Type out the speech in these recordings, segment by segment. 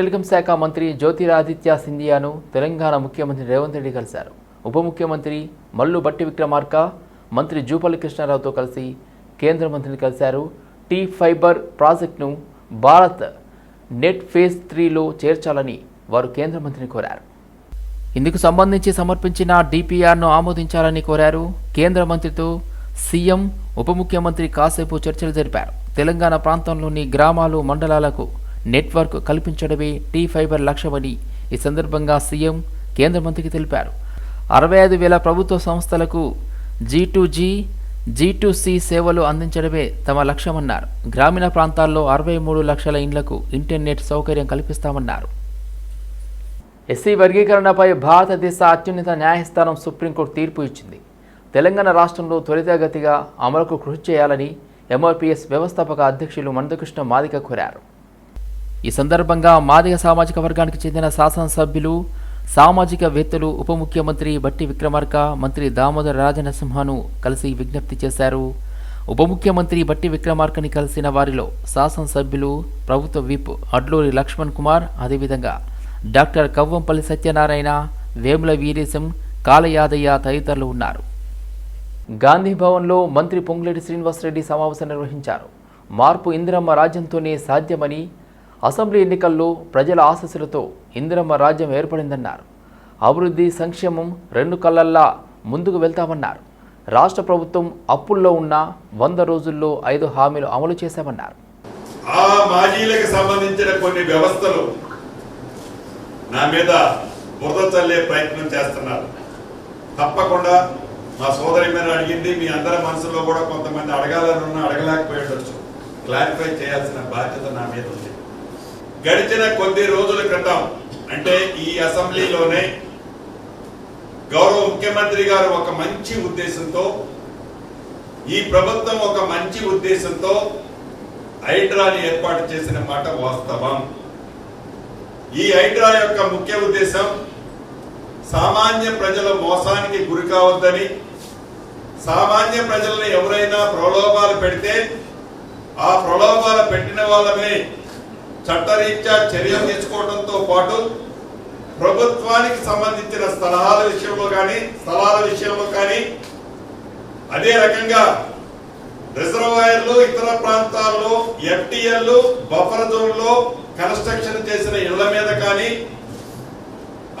Telecom శాఖ మంత్రి జ్యోతిరాదిత్య సింధియాను తెలంగాణ ముఖ్యమంత్రి రేవంత్ రెడ్డి కలిశారు. ఉప ముఖ్యమంత్రి మల్లు బట్టి విక్రమార్క మంత్రి జూపల్లి కృష్ణారావుతో కలిసి కేంద్ర మంత్రిని కలిశారు. టీ ఫైబర్ ప్రాజెక్టును భారత్ నెట్ ఫేజ్ త్రీలో చేర్చాలని వారు కేంద్ర మంత్రిని కోరారు. ఇందుకు సంబంధించి సమర్పించిన డిపిఆర్ను ఆమోదించాలని కోరారు. కేంద్ర మంత్రితో సీఎం ఉప ముఖ్యమంత్రి కాసేపు చర్చలు జరిపారు. తెలంగాణ ప్రాంతంలోని గ్రామాలు మండలాలకు నెట్వర్క్ కల్పించడమే టీ ఫైబర్ లక్ష్యమని ఈ సందర్భంగా సీఎం కేంద్ర మంత్రికి తెలిపారు. అరవై ఐదు వేల ప్రభుత్వ సంస్థలకు G to G G to C సేవలు అందించడమే తమ లక్ష్యమన్నారు. గ్రామీణ ప్రాంతాల్లో అరవై మూడు లక్షల ఇండ్లకు ఇంటర్నెట్ సౌకర్యం కల్పిస్తామన్నారు. ఎస్సీ వర్గీకరణపై భారతదేశ అత్యున్నత న్యాయస్థానం సుప్రీంకోర్టు తీర్పు ఇచ్చింది. తెలంగాణ రాష్ట్రంలో త్వరితగతిగా అమలుకు కృషి చేయాలని ఎంఆర్పిఎస్ వ్యవస్థాపక అధ్యక్షులు మందకృష్ణ మాదిక కోరారు. ఈ సందర్భంగా మాదిగ సామాజిక వర్గానికి చెందిన శాసనసభ్యులు సామాజికవేత్తలు ఉప ముఖ్యమంత్రి బట్టి విక్రమార్క మంత్రి దామోదర రాజనరసింహను కలిసి విజ్ఞప్తి చేశారు. ఉప ముఖ్యమంత్రి బట్టి విక్రమార్కని కలిసిన వారిలో శాసనసభ్యులు ప్రభుత్వ విప్ అడ్లూరి లక్ష్మణ్ కుమార్ అదేవిధంగా డాక్టర్ కవ్వంపల్లి సత్యనారాయణ వేముల వీరేశం కాలయాదయ్య తదితరులు ఉన్నారు. గాంధీ భవన్లో మంత్రి పొంగులేటి శ్రీనివాసరెడ్డి సమావేశం నిర్వహించారు. మార్పు ఇందిరమ్మ రాజ్యంతోనే సాధ్యమని అసెంబ్లీ ఎన్నికల్లో ప్రజల ఆశస్సులతో ఇందిరమ్మ రాజ్యం ఏర్పడిందన్నారు. అభివృద్ధి సంక్షేమం రెండు కళ్ళల్లా ముందుకు వెళ్తామన్నారు. రాష్ట్ర ప్రభుత్వం అప్పుల్లో ఉన్న వంద రోజుల్లో ఐదు హామీలు అమలు చేశామన్నారు. ఆ మాజీలకు సంబంధించిన కొన్ని వ్యవస్థలు నా మీద బురద చల్లే ప్రయత్నం చేస్తున్నారు. తప్పకుండా మా సోదరి మీద అడిగింది మీ అందరి మనసులో కూడా కొంతమంది అడగాలని అడగలేకపోయి ఉండొచ్చు. క్లారిఫై చేయాల్సిన బాధ్యత నా మీద ఉంది. గడిచిన కొద్ది రోజుల క్రితం అంటే ఈ అసెంబ్లీలోనే గౌరవ ముఖ్యమంత్రి గారు ఒక మంచి ఉద్దేశంతో ఈ ప్రభుత్వం ఒక మంచి ఉద్దేశంతో హైడ్రాని ఏర్పాటు చేసిన మాట వాస్తవం. ఈ హైడ్రా యొక్క ముఖ్య ఉద్దేశం సామాన్య ప్రజల మోసానికి గురి కావద్దని సామాన్య ప్రజలను ఎవరైనా ప్రలోభాలు పెడితే ఆ ప్రలోభాలు పెట్టిన వాళ్ళమే చట్టరీత్యా చర్యలు తీసుకోవడంతో పాటు ప్రభుత్వానికి సంబంధించిన స్థలాల విషయంలో కానీ స్థలాల విషయంలో కానీ అదే రకంగా రిజర్వాయర్లు ఇతర ప్రాంతాల్లో ఎఫ్టిఎల్ బఫర్ జోన్లో కన్స్ట్రక్షన్ చేసిన ఇళ్ళ మీద కానీ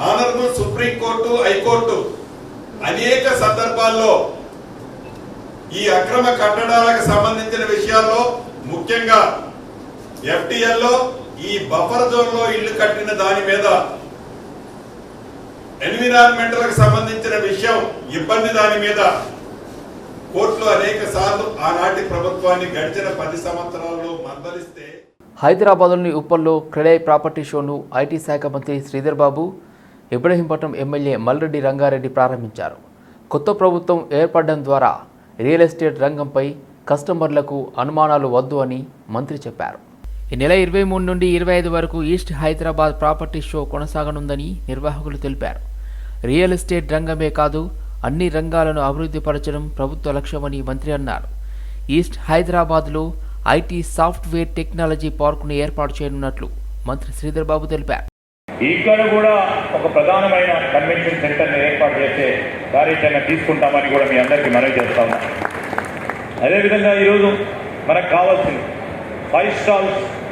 ఆనరబుల్ సుప్రీంకోర్టు హైకోర్టు అనేక సందర్భాల్లో ఈ అక్రమ కట్టడాలకు సంబంధించిన విషయాల్లో ముఖ్యంగా ఎఫ్టిఎల్లో ఈ బఫర్ జోన్లో ఇల్లు కట్టిన దాని మీద ఎన్విరాన్మెంటల్ సంబంధించిన విషయం ఇబ్బంది దాని మీద కోర్టులో అనేక సార్లు ఆనాటి ప్రభుత్వాన్ని గడిచిన పది సంవత్సరాల్లో మందలిస్తే హైదరాబాద్లోని ఉప్పల్లో క్రెడై ప్రాపర్టీ షోను ఐటీ శాఖ మంత్రి శ్రీధర్ బాబు ఇబ్రహీంపట్నం ఎమ్మెల్యే మల్రెడ్డి రంగారెడ్డి ప్రారంభించారు. కొత్త ప్రభుత్వం ఏర్పడడం ద్వారా రియల్ ఎస్టేట్ రంగంపై కస్టమర్లకు అనుమానాలు వద్దు అని మంత్రి చెప్పారు. ఈ నెల ఇరవై మూడు నుండి ఇరవై ఐదు వరకు ఈస్ట్ హైదరాబాద్ ప్రాపర్టీ షో కొనసాగనుందని నిర్వాహకులు తెలిపారు. రియల్ ఎస్టేట్ రంగమే కాదు అన్ని రంగాలను అభివృద్ధి పరచడం ప్రభుత్వ లక్ష్యమని మంత్రి అన్నారు. ఈస్ట్ హైదరాబాద్లో ఐటీ సాఫ్ట్వేర్ టెక్నాలజీ పార్కును ఏర్పాటు చేయనున్నట్లు మంత్రి శ్రీధర్ బాబు తెలిపారు. ఇక్కడ కూడా ఒక ప్రధానమైన కన్వెన్షన్ సెంటర్ని ఏర్పాటు చేసే కార్యాచరణ తీసుకుంటామని కూడా మీ అందరికీ మనవి చేస్తాము అదేవిధంగా ఈరోజు మనకు కావాల్సింది five star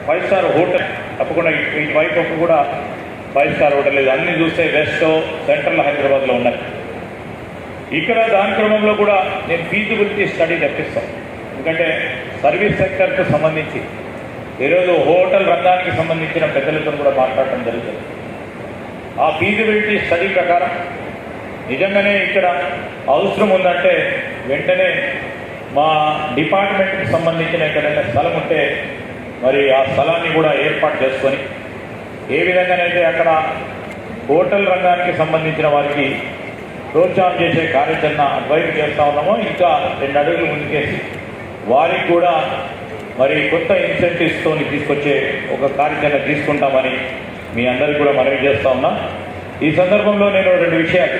five star hotel. తప్పకుండా ఈ- ఈ వైపు ఒక కూడా ఫైవ్ స్టార్ హోటల్ లేదు. అన్ని చూస్తే వెస్ట్ సెంట్రల్ హైదరాబాద్లో ఉన్నాయి. ఇక్కడ దాని క్రమంలో కూడా నేను ఫీజిబిలిటీ స్టడీ తెప్పిస్తాను. ఎందుకంటే సర్వీస్ సెక్టర్కు సంబంధించి ఈరోజు హోటల్ రంగానికి సంబంధించిన పెద్దలతో కూడా మాట్లాడటం జరుగుతుంది. ఆ ఫీజిబిలిటీ స్టడీ ప్రకారం నిజంగానే ఇక్కడ అవసరం ఉందంటే వెంటనే మా డిపార్ట్మెంట్కి సంబంధించిన ఎక్కడైనా స్థలం ఉంటే మరి ఆ స్థలాన్ని కూడా ఏర్పాటు చేసుకొని ఏ విధంగానైతే అక్కడ హోటల్ రంగానికి సంబంధించిన వారికి ప్రోత్సాహం చేసే కార్యాచరణ అటువైపు చేస్తా ఉన్నామో ఇంకా రెండు అడుగులు ముందుకేసి వారికి కూడా మరి కొత్త ఇన్సెంటివ్స్తో తీసుకొచ్చే ఒక కార్యాచరణ తీసుకుంటామని మీ అందరికీ కూడా మనవి చేస్తా ఉన్నా. ఈ సందర్భంలో నేను రెండు విషయాలు.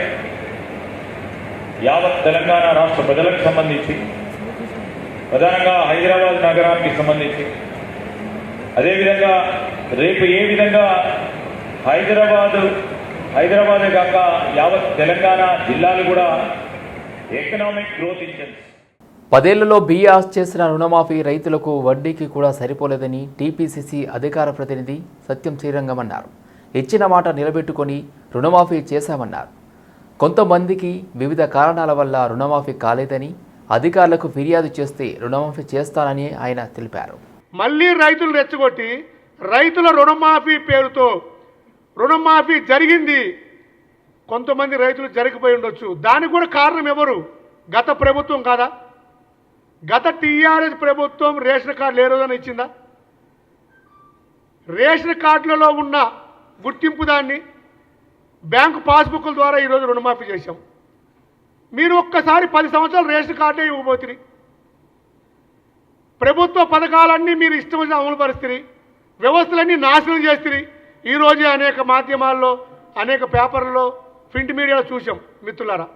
యావత్ తెలంగాణ రాష్ట్ర ప్రజలకు సంబంధించి ప్రధానంగా హైదరాబాద్ నగరానికి సంబంధించి. అదేవిధంగా రేపు ఏ విధంగా హైదరాబాదు హైదరాబాదే కాక యావత్ తెలంగాణ జిల్లాలు కూడా ఎకనామిక్ గ్రోత్ ఇంజన్స్ పదేళ్ళలో బీఆర్ఎస్ చేసిన రుణమాఫీ రైతులకు వడ్డీకి కూడా సరిపోలేదని టీపీసీసీ అధికార ప్రతినిధి సత్యం శ్రీరంగం అన్నారు ఇచ్చిన మాట నిలబెట్టుకొని రుణమాఫీ చేశామన్నారు. కొంతమందికి వివిధ కారణాల వల్ల రుణమాఫీ కాలేదని అధికారులకు ఫిర్యాదు చేస్తే రుణమాఫీ చేస్తానని ఆయన తెలిపారు. మళ్ళీ రైతులు రెచ్చగొట్టి రైతుల రుణమాఫీ పేరుతో రుణమాఫీ జరిగింది. కొంతమంది రైతులు జరిగిపోయి ఉండొచ్చు. దానికి కూడా కారణం ఎవరు? గత ప్రభుత్వం కాదా? గత టీఆర్ఎస్ ప్రభుత్వం రేషన్ కార్డులు ఏ రోజున ఇచ్చిందా? రేషన్ కార్డులలో ఉన్న గుర్తింపు దాన్ని బ్యాంకు పాస్బుక్ల ద్వారా ఈరోజు రుణమాఫీ చేశాం. మీరు ఒక్కసారి పది సంవత్సరాలు రేషన్ కార్డే ఇవ్వబోతుంది ప్రభుత్వ పథకాలన్నీ మీరు ఇష్టం వచ్చిన అమలు పరిస్థితి వ్యవస్థలన్నీ నాశనం చేస్తుంది ఈరోజే అనేక మాధ్యమాల్లో అనేక పేపర్లలో ప్రింట్ మీడియాలో చూసాం మిత్రులారా.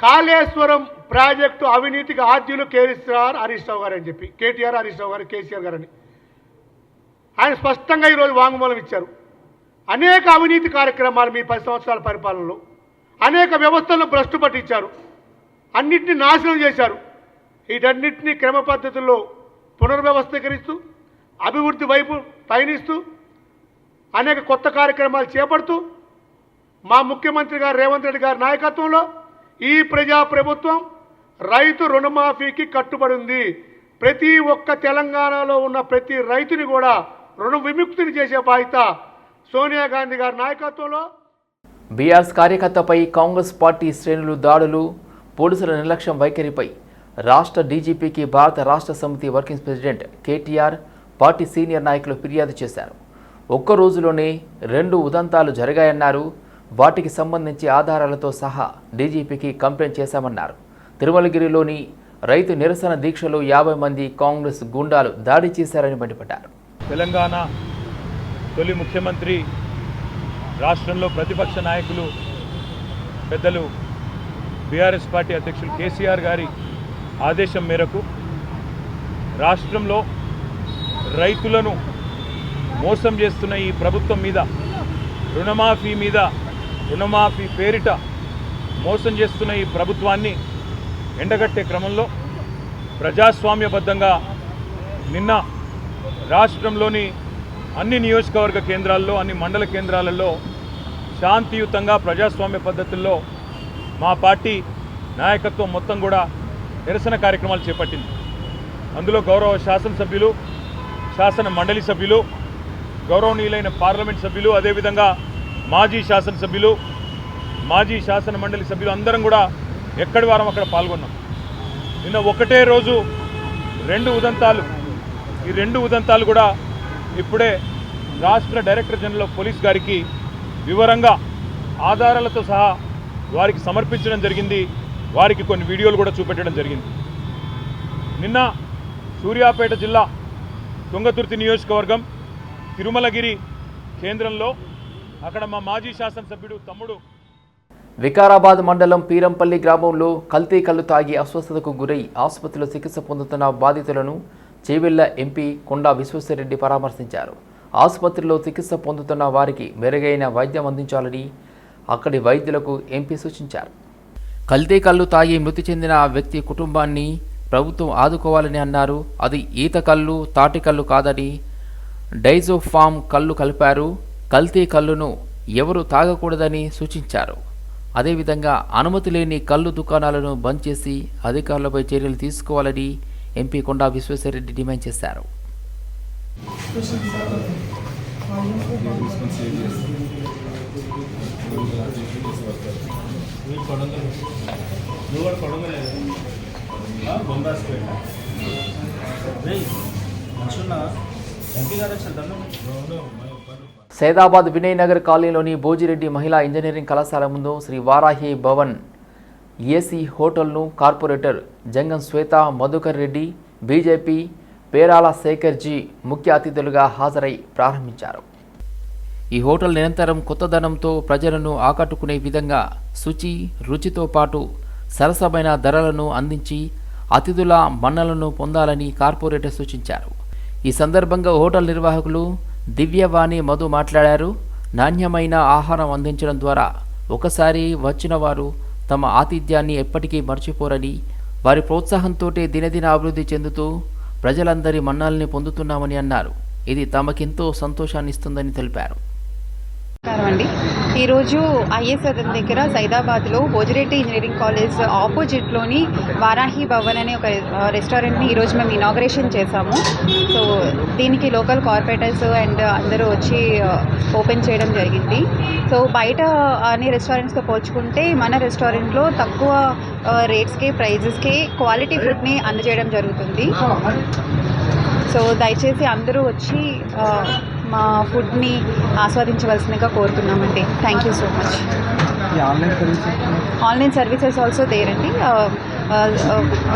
కాళేశ్వరం ప్రాజెక్టు అవినీతికి ఆద్యులు కేసీఆర్ హరీష్ రావు గారు అని చెప్పి కేటీఆర్ హరీష్ రావు గారు కేసీఆర్ గారని ఆయన స్పష్టంగా ఈరోజు వాంగ్మూలం ఇచ్చారు. అనేక అవినీతి కార్యక్రమాలు మీ పది సంవత్సరాల పరిపాలనలో అనేక వ్యవస్థలను భ్రష్టు పట్టించారు. అన్నింటినీ నాశనం చేశారు. వీటన్నిటినీ క్రమ పద్ధతుల్లో పునర్వ్యవస్థీకరిస్తూ అభివృద్ధి వైపు పయనిస్తూ అనేక కొత్త కార్యక్రమాలు చేపడుతూ మా ముఖ్యమంత్రి గారు రేవంత్ రెడ్డి గారి నాయకత్వంలో ఈ ప్రజా ప్రభుత్వం రైతు రుణమాఫీకి కట్టుబడి ఉంది. ప్రతి ఒక్క తెలంగాణలో ఉన్న ప్రతి రైతుని కూడా రుణ విముక్తిని చేసే బాధ్యత సోనియా గాంధీ గారి నాయకత్వంలో బీఆర్ఎస్ కార్యకర్తపై కాంగ్రెస్ పార్టీ శ్రేణులు దాడులు పోలీసుల నిర్లక్ష్యం వైఖరిపై రాష్ట్ర డీజీపీకి Bharat Rashtra Samithi working president KTR party senior నాయకులు ఫిర్యాదు చేశారు. ఒక్క రోజులోనే రెండు ఉదంతాలు జరిగాయన్నారు. వాటికి సంబంధించి ఆధారాలతో సహా డీజీపీకి కంప్లైంట్ చేశామన్నారు. తిరుమలగిరిలోని రైతు నిరసన దీక్షలో యాభై మంది కాంగ్రెస్ గుండాలు దాడి చేశారని మండిపడ్డారు. తెలంగాణ తొలి ముఖ్యమంత్రి రాష్ట్రంలో ప్రతిపక్ష నాయకులు పెద్దలు బీఆర్ఎస్ పార్టీ అధ్యక్షులు కేసీఆర్ గారి ఆదేశం మేరకు రాష్ట్రంలో రైతులను మోసం చేస్తున్న ఈ ప్రభుత్వం మీద రుణమాఫీ మీద రుణమాఫీ పేరిట మోసం చేస్తున్న ఈ ప్రభుత్వాన్ని ఎండగట్టే క్రమంలో ప్రజాస్వామ్యబద్ధంగా నిన్న రాష్ట్రంలోని అన్ని నియోజకవర్గ కేంద్రాల్లో అన్ని మండల కేంద్రాలలో శాంతియుతంగా ప్రజాస్వామ్య పద్ధతుల్లో మా పార్టీ నాయకత్వం మొత్తం కూడా నిరసన కార్యక్రమాలు చేపట్టింది. అందులో గౌరవ శాసనసభ్యులు శాసన మండలి సభ్యులు గౌరవనీయులైన పార్లమెంట్ సభ్యులు అదేవిధంగా మాజీ శాసనసభ్యులు మాజీ శాసన మండలి సభ్యులు అందరం కూడా ఎక్కడి వారం అక్కడ పాల్గొన్నాం. నిన్న ఒకటే రోజు రెండు ఉదంతాలు ఈ రెండు ఉదంతాలు కూడా ఇప్పుడే రాష్ట్ర డైరెక్టర్ జనరల్ ఆఫ్ పోలీస్ గారికి వివరంగా ఆధారాలతో సహా వారికి సమర్పించడం జరిగింది. వారికి కొన్ని వీడియోలు కూడా చూపెట్టడం జరిగింది. నిన్న సూర్యాపేట జిల్లా తుంగతుర్తి నియోజకవర్గం తిరుమలగిరి కేంద్రంలో అక్కడ మా మాజీ శాసనసభ్యుడు తమ్ముడు వికారాబాద్ మండలం పీరంపల్లి గ్రామంలో కల్తీ కళ్ళు తాగి అస్వస్థతకు గురై ఆసుపత్రిలో చికిత్స పొందుతున్న బాధితులను చేవెళ్ళ ఎంపీ కొండా విశ్వేశ్వరరెడ్డి పరామర్శించారు. ఆసుపత్రిలో చికిత్స పొందుతున్న వారికి మెరుగైన వైద్యం అందించాలని అక్కడి వైద్యులకు ఎంపీ సూచించారు. కల్తీ కళ్ళు తాగి మృతి చెందిన ఆ వ్యక్తి కుటుంబాన్ని ప్రభుత్వం ఆదుకోవాలని అన్నారు. అది ఈత కళ్ళు తాటి కళ్ళు కాదని డైజోఫామ్ కళ్ళు కలిపారు. కల్తీ కళ్ళును ఎవరు తాగకూడదని సూచించారు. అదేవిధంగా అనుమతి లేని కళ్ళు దుకాణాలను బంద్ చేసి అధికారులపై చర్యలు తీసుకోవాలని ఎంపీ కొండా విశ్వేశ్వరరెడ్డి డిమాండ్ చేశారు. సైదాబాద్ వినయ్ నగర్ కాలనీలోని భోజిరెడ్డి మహిళా ఇంజనీరింగ్ కళాశాల ముందు శ్రీ వారాహి భవన్ ఏసీ హోటల్ను కార్పొరేటర్ జంగం శ్వేత మధుకర్ రెడ్డి బీజేపీ పేరాల శేఖర్జీ ముఖ్య అతిథులుగా హాజరై ప్రారంభించారు. ఈ హోటల్ నిరంతరం కొత్తదనంతో ప్రజలను ఆకట్టుకునే విధంగా శుచి రుచితో పాటు సరసమైన ధరలను అందించి అతిథుల మన్నలను పొందాలని కార్పొరేటర్ సూచించారు. ఈ సందర్భంగా హోటల్ నిర్వాహకులు దివ్యవాణి మధు మాట్లాడారు. నాణ్యమైన ఆహారం అందించడం ద్వారా ఒకసారి వచ్చిన వారు తమ ఆతిథ్యాన్ని ఎప్పటికీ మర్చిపోరని వారి ప్రోత్సాహంతోటే దినదిన అభివృద్ధి చెందుతూ ప్రజలందరి మన్నాల్ని పొందుతున్నామని అన్నారు. ఇది తమకెంతో సంతోషాన్ని ఇస్తుందని తెలిపారు. నమస్కారం అండి. ఈరోజు ఐఎస్ దగ్గర సైదాబాద్లో భోజిరెడ్డి ఇంజనీరింగ్ కాలేజ్ ఆపోజిట్లోని వారాహి భవన్ అనే ఒక రెస్టారెంట్ని ఈరోజు మేము ఇనాగ్రేషన్ చేశాము. సో దీనికి లోకల్ కార్పొరేటర్స్ అండ్ అందరూ వచ్చి ఓపెన్ చేయడం జరిగింది. సో బయట అన్ని రెస్టారెంట్స్తో పోల్చుకుంటే మన రెస్టారెంట్లో తక్కువ రేట్స్కి ప్రైజెస్కి క్వాలిటీ ఫుడ్ని అందజేయడం జరుగుతుంది. సో దయచేసి అందరూ వచ్చి మా ఫుడ్ని ఆస్వాదించవలసిందిగా కోరుతున్నామండి. Thank you so much online services also there అండి. ఆ, ఆ,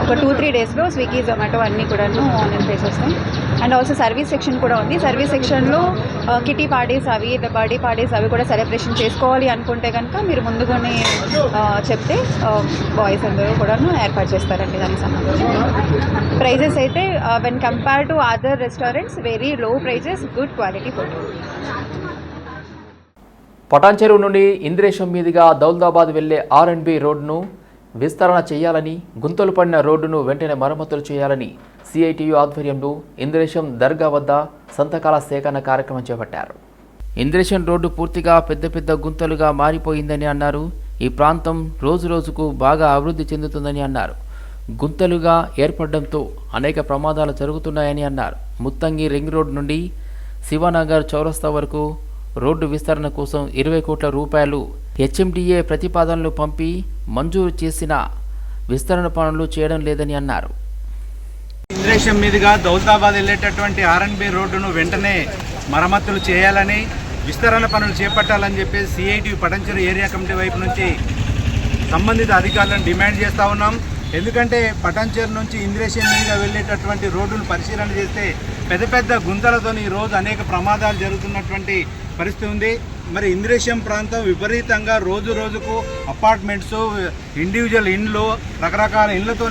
ఒక టూ త్రీ డేస్లో స్విగ్గీ జొమాటో అన్నీ కూడాను ఆన్లైన్ చేసేస్తాం అండ్ ఆల్సో సర్వీస్ సెక్షన్ కూడా ఉంది. సర్వీస్ సెక్షన్లో కిటీ పార్టీస్ అవి బర్త్డే పార్టీస్ అవి కూడా సెలబ్రేషన్ చేసుకోవాలి అనుకుంటే కనుక మీరు ముందుగానే చెప్తే బాయ్స్ అందరూ కూడాను ఏర్పాటు చేస్తారండి దానికి సంబంధించి. ప్రైజెస్ అయితే when compare to other restaurants very low prices good quality food Patancheruvu నుండి ఇంద్రేశం మీదుగా దౌల్దాబాద్ వెళ్ళే ఆర్ అండ్ బి రోడ్డును విస్తరణ చేయాలని గుంతలు పడిన రోడ్డును వెంటనే మరమ్మతులు చేయాలని సిఐటియు ఆధ్వర్యంలో ఇంద్రేశం దర్గా వద్ద సంతకాల సేకరణ కార్యక్రమం చేపట్టారు. ఇంద్రేశం రోడ్డు పూర్తిగా పెద్ద పెద్ద గుంతలుగా మారిపోయిందని అన్నారు. ఈ ప్రాంతం రోజు రోజుకు బాగా అభివృద్ధి చెందుతుందని అన్నారు. గుంతలుగా ఏర్పడడంతో అనేక ప్రమాదాలు జరుగుతున్నాయని అన్నారు. ముత్తంగి రింగ్ రోడ్ నుండి శివనగర్ చౌరస్తా వరకు రోడ్డు విస్తరణ కోసం ఇరవై కోట్ల రూపాయలు హెచ్ఎండిఏ ప్రతిపాదనలు పంపి మంజూరు చేసిన విస్తరణ పనులు చేయడం లేదని అన్నారు. ఇంద్రేశం మీదుగా దౌలతాబాద్ వెళ్ళేటటువంటి ఆర్ఎన్బి రోడ్డును వెంటనే మరమ్మతులు చేయాలని విస్తరణ పనులు చేపట్టాలని చెప్పేసి సిఐటి పటంచెరు ఏరియా కమిటీ వైపు నుంచి సంబంధిత అధికారులను డిమాండ్ చేస్తూ ఉన్నాం. ఎందుకంటే పటాన్చేరు నుంచి ఇంద్రేశం మీదుగా వెళ్ళేటటువంటి రోడ్డును పరిశీలన చేస్తే పెద్ద పెద్ద గుంతలతో ఈ రోజు అనేక ప్రమాదాలు జరుగుతున్నటువంటి పరిస్థితి ఉంది. మరి ఇంద్రేశం ప్రాంతం విపరీతంగా రోజు రోజుకు అపార్ట్మెంట్స్ ఇండివిజువల్ ఇండ్లు రకరకాల ఇండ్లతో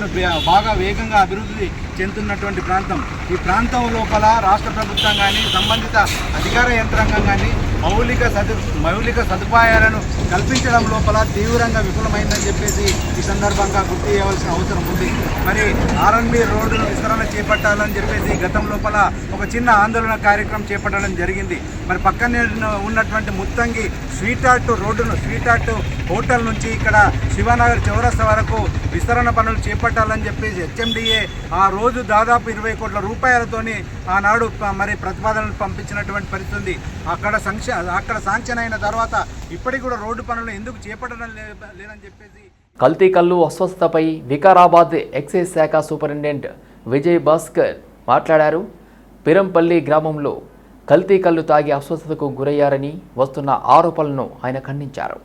బాగా వేగంగా అభివృద్ధి చెందుతున్నటువంటి ప్రాంతం. ఈ ప్రాంతం లోపల రాష్ట్ర ప్రభుత్వం కానీ సంబంధిత అధికార యంత్రాంగం కానీ మౌలిక సదు మౌలిక సదుపాయాలను కల్పించడం లోపల తీవ్రంగా విఫలమైందని చెప్పేసి ఈ సందర్భంగా గుర్తు చేయవలసిన అవసరం ఉంది. మరి ఆర్ఎన్బి రోడ్డును విస్తరణ చేపట్టాలని చెప్పేసి గతం లోపల ఒక చిన్న ఆందోళన కార్యక్రమం చేపట్టడం జరిగింది. మరి పక్కనే ఉన్నటువంటి ముత్తంగి స్వీట్ ఆర్ట్ రోడ్డును స్వీట్ ఆర్ట్ హోటల్ నుంచి ఇక్కడ శివనగర్ చౌరస్తా వరకు విస్తరణ పనులు చేపట్టాలని చెప్పేసి హెచ్ఎండిఏ ఆ రోజు దాదాపు ఇరవై కోట్ల రూపాయలతోని ఆనాడు మరి ప్రతిపాదనలు పంపించినటువంటి పరిస్థితి ఉంది. అక్కడ సంక్ష అక్కడ శాంక్షన్ అయిన తర్వాత ఇప్పటికి కూడా రోడ్డు పనులు ఎందుకు చేపట్టడం లేదని చెప్పేసి కల్తీ కల్లు అస్వస్థతపై వికారాబాద్ ఎక్సైజ్ శాఖ సూపరింటెండెంట్ విజయ్ భాస్కర్ మాట్లాడారు. పిరంపల్లి గ్రామంలో కల్తీ కల్లు తాగి అస్వస్థతకు గురయ్యారని వస్తున్న ఆరోపణలను ఆయన ఖండించారు.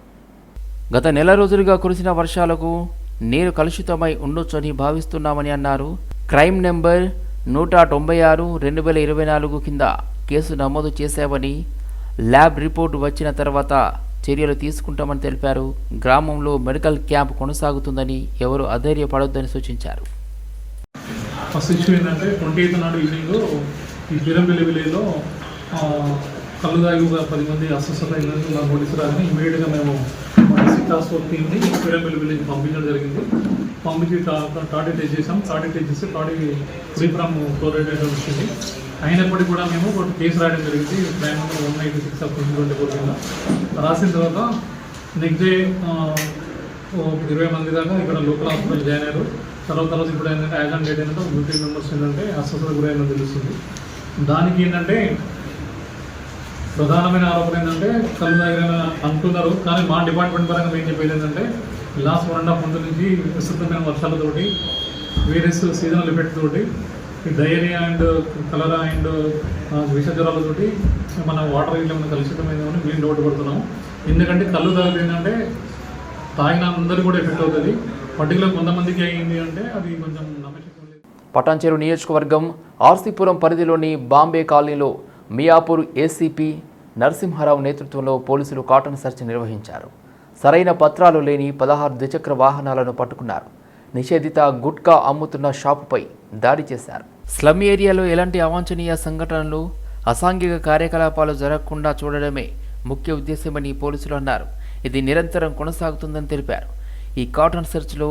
గత నెల రోజులుగా కురిసిన వర్షాలకు నీరు కలుషితమై ఉండొచ్చని భావిస్తున్నామని అన్నారు. క్రైమ్ నెంబర్ నూట తొంభై ఆరు రెండు వేల ఇరవై నాలుగు కింద కేసు నమోదు చేశామని ల్యాబ్ రిపోర్టు వచ్చిన తర్వాత చర్యలు తీసుకుంటామని తెలిపారు. గ్రామంలో మెడికల్ క్యాంప్ కొనసాగుతుందని ఎవరు అధైర్యపడొద్దని సూచించారు. ఫస్ట్ ఇష్యూ ఏంటంటే ట్వంటీ ఎయిత్ నాడు ఈవినింగ్ ఈ పిరంపల్లి విలేజ్లో కళ్ళు దాగి ఒక పది మంది అస్వస్థత అయినందుకు మా నోటీస్ రాగానే ఇమీడియట్గా మేము డిస్ట్రిక్ట్ టాస్క్ ఫోర్స్ టీమ్ని పిరంపల్లి విలేజ్ పంపించడం జరిగింది. పంపించి టాడీ టెస్ట్ చేసాం టాడీ టెస్ట్ చేస్తే టాడీ ఫ్రీ ఫ్రమ్ క్లోరైడ్ వచ్చింది అయినప్పటికీ కూడా మేము ఒక కేసు రాయడం జరిగింది. Crime number one ninety six of twenty twenty four కింద. రాసిన తర్వాత నెక్స్ట్ డే ఇరవై మంది దాకా ఇక్కడ లోకల్ హాస్పిటల్ జాయిన్ అయ్యారు. తర్వాత తర్వాత ఇప్పుడు ఏంటంటే యాజ్ ఆన్ డేట్ ఏంటంటే ఫిఫ్టీన్ మెంబర్స్ ఏంటంటే అస్వస్థత గురైందని తెలుస్తుంది. దానికి ఏంటంటే ప్రధానమైన ఆరోపణ ఏంటంటే కళ్ళు దగ్గర అంటున్నారు. కానీ మా డిపార్ట్మెంట్ పరంగా మేము చెప్పేది ఏంటంటే last one and half month నుంచి విస్తృతమైన వర్షాలతోటి వేరియస్ సీజనల్ ఎఫెక్ట్ తోటి డయేరియా అండ్ కలరా అండ్ విష జ్వరాలతోటి మన వాటర్ ఇట్లా మన కలుషితమైందని మేము డౌట్ పడుతున్నాము ఎందుకంటే కళ్ళు తాగితే ఏంటంటే తాగిన అందరూ కూడా ఎఫెక్ట్ అవుతుంది. పర్టికులర్ కొంతమందికి అయింది అంటే అది కొంచెం నమ్మకం నియోజకవర్గం ఆర్సీపురం పరిధిలోని బాంబే కాలనీలో మియాపూర్ ఏసీపీ నరసింహారావు నేతృత్వంలో పోలీసులు కాటన్ సెర్చ్ నిర్వహించారు. సరైన పత్రాలు లేని పదహారు ద్విచక్ర వాహనాలను పట్టుకున్నారు. నిషేధిత గుట్కా అమ్ముతున్న షాపుపై దాడి చేశారు. స్లమ్ ఏరియాలో ఎలాంటి అవాంఛనీయ సంఘటనలు అసాంఘిక కార్యకలాపాలు జరగకుండా చూడడమే ముఖ్య ఉద్దేశమని పోలీసులు అన్నారు. ఇది నిరంతరం కొనసాగుతుందని తెలిపారు. ఈ కాటన్ సెర్చ్లో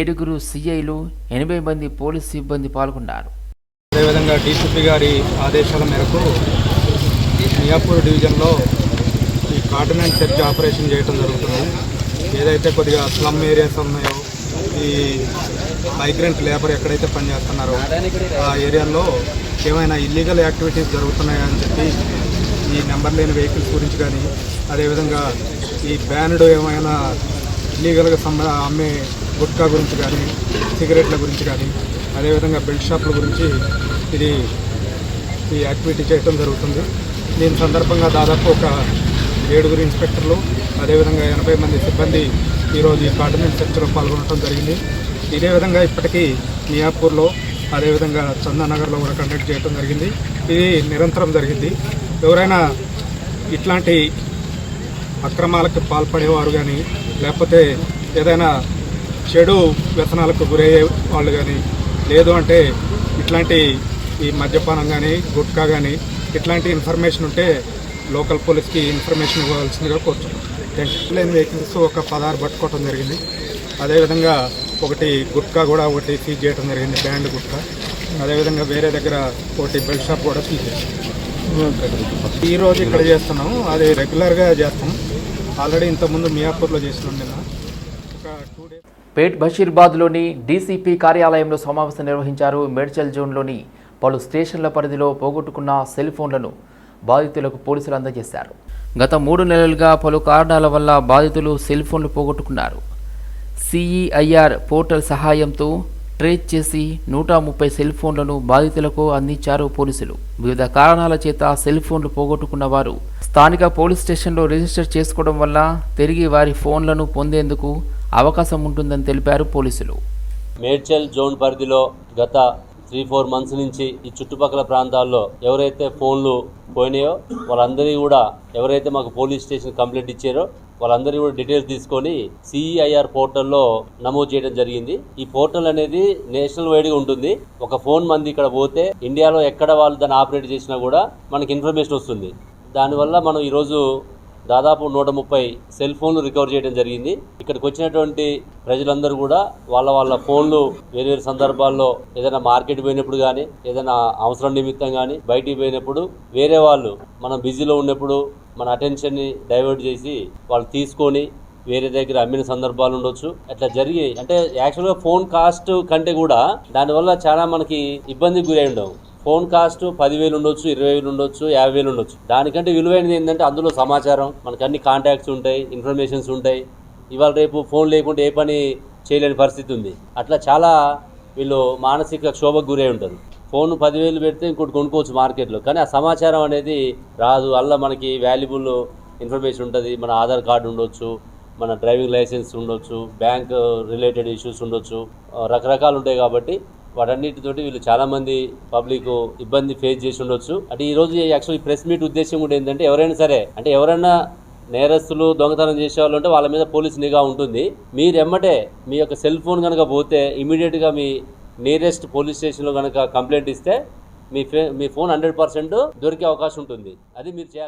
ఏడుగురు సిఐలు ఎనభై మంది పోలీసు సిబ్బంది పాల్గొన్నారు. అదేవిధంగా డీసీపీ గారి ఆదేశాల మేరకు మియాపూర్ డివిజన్లో ఈ కార్డినెంట్ సెర్చ్ ఆపరేషన్ చేయడం జరుగుతుంది. ఏదైతే కొద్దిగా స్లమ్ ఏరియాస్ ఉన్నాయో ఈ మైగ్రెంట్ లేబర్ ఎక్కడైతే పనిచేస్తున్నారో ఆ ఏరియాలో ఏమైనా ఇల్లీగల్ యాక్టివిటీస్ జరుగుతున్నాయని చెప్పి ఈ నెంబర్ లేని వెహికల్స్ గురించి కానీ అదేవిధంగా ఈ బ్యాన్డ్ ఏమైనా ఇల్లీగల్గా సంబ అమ్మే గుట్కా గురించి కానీ సిగరెట్ల గురించి కానీ అదేవిధంగా బెల్ట్ షాప్ల గురించి ఇది ఈ యాక్టివిటీ చేయడం జరుగుతుంది. దీని సందర్భంగా దాదాపు ఒక ఏడుగురు ఇన్స్పెక్టర్లు అదేవిధంగా ఎనభై మంది సిబ్బంది ఈరోజు ఈ కార్డినెంట్ చర్చలో పాల్గొనడం జరిగింది. ఇదే విధంగా ఇప్పటికీ మియాపూర్లో అదేవిధంగా చందానగర్లో కూడా కండక్ట్ చేయడం జరిగింది. ఇది నిరంతరం జరిగింది. ఎవరైనా ఇట్లాంటి అక్రమాలకు పాల్పడేవారు కానీ లేకపోతే ఏదైనా చెడు వ్యసనాలకు గురయ్యే వాళ్ళు కానీ లేదు అంటే ఇట్లాంటి ఈ మద్యపానం కానీ గుట్కా కానీ ఇట్లాంటి ఇన్ఫర్మేషన్ ఉంటే లోకల్ పోలీస్కి ఇన్ఫర్మేషన్ ఇవ్వాల్సిందిగా కోరుతున్నాం థ్యాంక్ యూ వెహికల్స్ ఒక పదహారు పట్టుకోవటం జరిగింది. అదేవిధంగా ఒకటి గుట్కా కూడా ఒకటి సీజ్ చేయడం జరిగింది బ్యాండ్ గుట్కా. అదేవిధంగా వేరే దగ్గర ఒకటి బెల్ట్ షాప్ కూడా సీజ్ చేసాం ఈరోజు రోజు ఇక్కడ చేస్తున్నాం అది రెగ్యులర్గా చేస్తాం. ఆల్రెడీ ఇంతకుముందు మియాపూర్లో చేసినాం నిన్న. ఒక టూ డేస్ పేట్ బషీర్బాద్లోని డీసీపీ కార్యాలయంలో సమావేశం నిర్వహించారు మేడ్చల్ జోన్లోని పలు స్టేషన్ల పరిధిలో పోగొట్టుకున్న సెల్ ఫోన్లను బాధితులకు పోలీసులు అందజేశారు. గత మూడు నెలలుగా పలు కారణాల వల్ల బాధితులు సెల్ ఫోన్లు పోగొట్టుకున్నారు. సిఈఐఆర్ పోర్టల్ సహాయంతో ట్రేస్ చేసి నూట ముప్పై సెల్ ఫోన్లను బాధితులకు అందించారు పోలీసులు. వివిధ కారణాల చేత సెల్ ఫోన్లు పోగొట్టుకున్న వారు స్థానిక పోలీస్ స్టేషన్లో రిజిస్టర్ చేసుకోవడం వల్ల తిరిగి వారి ఫోన్లను పొందేందుకు అవకాశం ఉంటుందని తెలిపారు పోలీసులు. మేడ్చల్ జోన్ పరిధిలో గత త్రీ ఫోర్ మంత్స్ నుంచి ఈ చుట్టుపక్కల ప్రాంతాల్లో ఎవరైతే ఫోన్లు పోయినాయో వాళ్ళందరినీ కూడా ఎవరైతే మాకు పోలీస్ స్టేషన్ కంప్లైంట్ ఇచ్చారో వాళ్ళందరినీ కూడా డీటెయిల్స్ తీసుకొని సిఈఐఆర్ పోర్టల్లో నమోదు చేయడం జరిగింది. ఈ పోర్టల్ అనేది నేషనల్ వైడ్గా ఉంటుంది. ఒక ఫోన్ మంది ఇక్కడ పోతే ఇండియాలో ఎక్కడ వాళ్ళు దాన్ని ఆపరేట్ చేసినా కూడా మనకి ఇన్ఫర్మేషన్ వస్తుంది. దానివల్ల మనం ఈరోజు దాదాపు నూట ముప్పై సెల్ ఫోన్లు రికవర్ చేయడం జరిగింది. ఇక్కడికి వచ్చినటువంటి ప్రజలందరూ కూడా వాళ్ళ వాళ్ళ ఫోన్లు వేరు వేరు సందర్భాల్లో ఏదైనా మార్కెట్ పోయినప్పుడు కానీ ఏదైనా అవసరం నిమిత్తం కానీ బయటికి పోయినప్పుడు వేరే వాళ్ళు మనం బిజీలో ఉన్నప్పుడు మన అటెన్షన్ని డైవర్ట్ చేసి వాళ్ళు తీసుకొని వేరే దగ్గర అమ్మిన సందర్భాలు ఉండొచ్చు. అట్లా జరిగి అంటే యాక్చువల్గా ఫోన్ కాస్ట్ కంటే కూడా దానివల్ల చాలా మనకి ఇబ్బందికి గురై ఉండవు ఫోన్ కాస్ట్ పదివేలు ఉండొచ్చు ఇరవై వేలు ఉండొచ్చు యాభై వేలు ఉండొచ్చు. దానికంటే విలువైనది ఏంటంటే అందులో సమాచారం. మనకు అన్ని కాంటాక్ట్స్ ఉంటాయి ఇన్ఫర్మేషన్స్ ఉంటాయి. ఇవాళ రేపు ఫోన్ లేకుంటే ఏ పని చేయలేని పరిస్థితి ఉంది. అట్లా చాలా వీళ్ళు మానసిక క్షోభకు గురై ఉంటారు. ఫోన్ పదివేలు పెడితే ఇంకోటి కొనుక్కోవచ్చు మార్కెట్లో. కానీ ఆ సమాచారం అనేది రాదు. అలా మనకి వాల్యుబుల్ ఇన్ఫర్మేషన్ ఉంటుంది. మన ఆధార్ కార్డు ఉండొచ్చు. మన డ్రైవింగ్ లైసెన్స్ ఉండొచ్చు బ్యాంక్ రిలేటెడ్ ఇష్యూస్ ఉండొచ్చు రకరకాలు ఉంటాయి కాబట్టి వాటన్నిటితోటి వీళ్ళు చాలామంది పబ్లిక్ ఇబ్బంది ఫేస్ చేసి ఉండొచ్చు. అంటే ఈ రోజు యాక్చువల్ ప్రెస్ మీట్ ఉద్దేశం కూడా ఏంటంటే ఎవరైనా సరే అంటే ఎవరైనా నేరస్తులు దొంగతనం చేసే వాళ్ళు ఉంటే వాళ్ళ మీద పోలీస్ నిఘా ఉంటుంది. మీరు ఎమ్మటే మీ యొక్క సెల్ ఫోన్ కనుక పోతే ఇమీడియట్గా మీ నియరెస్ట్ పోలీస్ స్టేషన్లో కనుక కంప్లైంట్ ఇస్తే మీ ఫే మీ ఫోన్ హండ్రెడ్ పర్సెంట్ దొరికే అవకాశం ఉంటుంది. అది మీరు చేయాలి